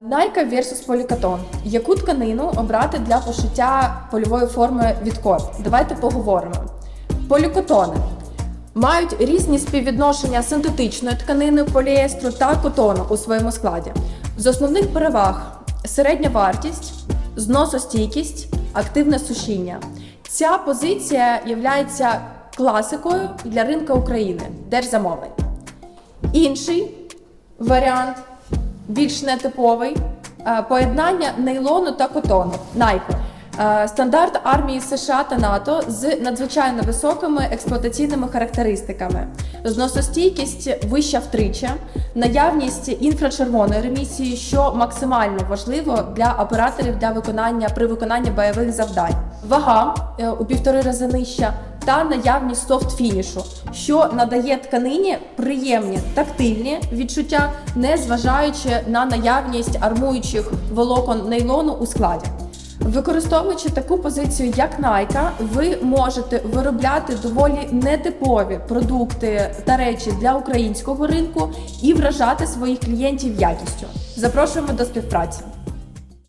Найка versus полікатон. Яку тканину обрати для пошиття польової форми від кор? Давайте поговоримо. Полікотони мають різні співвідношення синтетичної тканини поліестру та котону у своєму складі. З основних переваг середня вартість, зносостійкість, активне сушіння. Ця позиція є класикою для ринку України, держзамовлень. Інший варіант, більш нетиповий, е, поєднання нейлону та котону. Найко. Е, Стандарт армії США та НАТО з надзвичайно високими експлуатаційними характеристиками, зносостійкість вища втричі, наявність інфрачервоної ремісії, що максимально важливо для операторів для виконання при виконанні бойових завдань. Вага е, у півтори рази нижча та наявність софт-фінішу, що надає тканині приємні тактильні відчуття, не зважаючи на наявність армуючих волокон нейлону у складі. Використовуючи таку позицію, як Найка, ви можете виробляти доволі нетипові продукти та речі для українського ринку і вражати своїх клієнтів якістю. Запрошуємо до співпраці.